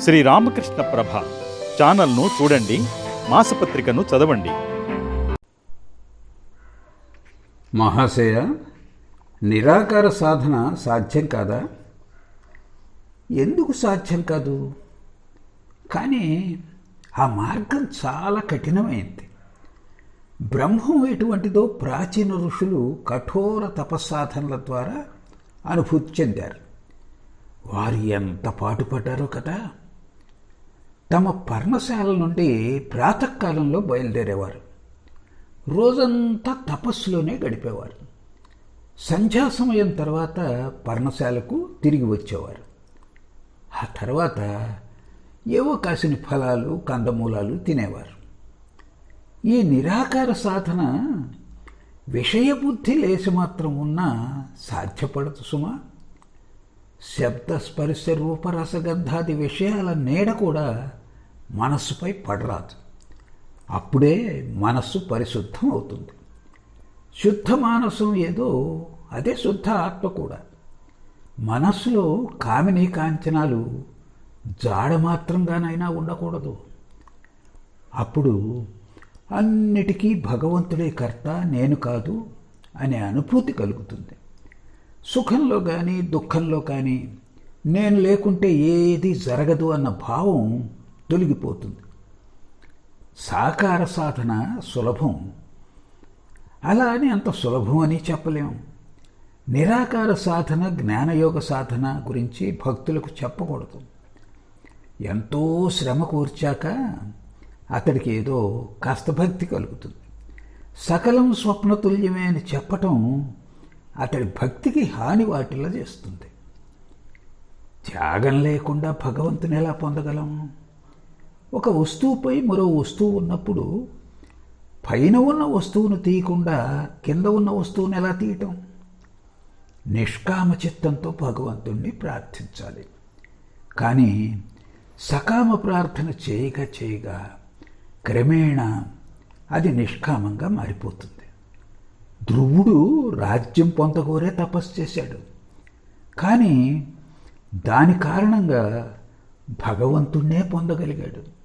శ్రీ రామకృష్ణ ప్రభ ఛానల్ను చూడండి మాసపత్రికను చదవండి. మహాశయ నిరాకార సాధన సాధ్యం కాదా? ఎందుకు సాధ్యం కాదు? కానీ ఆ మార్గం చాలా కఠినమైంది. బ్రహ్మం ఎటువంటిదో ప్రాచీన ఋషులు కఠోర తపస్సాధనల ద్వారా అనుభూతి చెందారు. వారు ఎంత పాటుపడ్డారో కదా? తమ పర్ణశాల నుండి ప్రాతకాలంలో బయలుదేరేవారు. రోజంతా తపస్సులోనే గడిపేవారు. సంధ్యా సమయం తర్వాత పర్ణశాలకు తిరిగి వచ్చేవారు. ఆ తర్వాత ఏవో కాసిన ఫలాలు కందమూలాలు తినేవారు. ఈ నిరాకార సాధన విషయబుద్ధి లేచి మాత్రం ఉన్నా సాధ్యపడదు సుమా. శబ్ద స్పర్శ రూపరసగంధాది విషయాల నీడ కూడా మనస్సుపై పడరాదు. అప్పుడే మనస్సు పరిశుద్ధం అవుతుంది శుద్ధ మానసం ఏదో అదే శుద్ధ ఆత్మ కూడా. మనస్సులో కామినీ కాంచనాలు జాడ మాత్రంగానైనా ఉండకూడదు. అప్పుడు అన్నిటికీ భగవంతుడే కర్త నేను కాదు అనే అనుభూతి కలుగుతుంది. సుఖంలో కానీ దుఃఖంలో కానీ నేను లేకుంటే ఏది జరగదు అన్న భావం తొలగిపోతుంది. సాకార సాధన సులభం. అలా అని అంత సులభం అని చెప్పలేం. నిరాకార సాధన జ్ఞానయోగ సాధన గురించి భక్తులకు చెప్పకూడదు. ఎంతో శ్రమ కూర్చాక అతడికి ఏదో కాస్త భక్తి కలుగుతుంది. సకలం స్వప్నతుల్యమే అని చెప్పటం అతడి భక్తికి హాని వాటిల్లా చేస్తుంది. త్యాగం లేకుండా భగవంతుని ఎలా పొందగలం? ఒక వస్తువుపై మరో వస్తువు ఉన్నప్పుడు పైన ఉన్న వస్తువును తీయకుండా కింద ఉన్న వస్తువును ఎలా తీయటం? నిష్కామ చిత్తంతో భగవంతుణ్ణి ప్రార్థించాలి. కానీ సకామ ప్రార్థన చేయగా చేయగా క్రమేణా అది నిష్కామంగా మారిపోతుంది. ధ్రువుడు రాజ్యం పొందగోరే తపస్సు చేశాడు. కానీ దాని కారణంగా భగవంతుణ్ణే పొందగలిగాడు.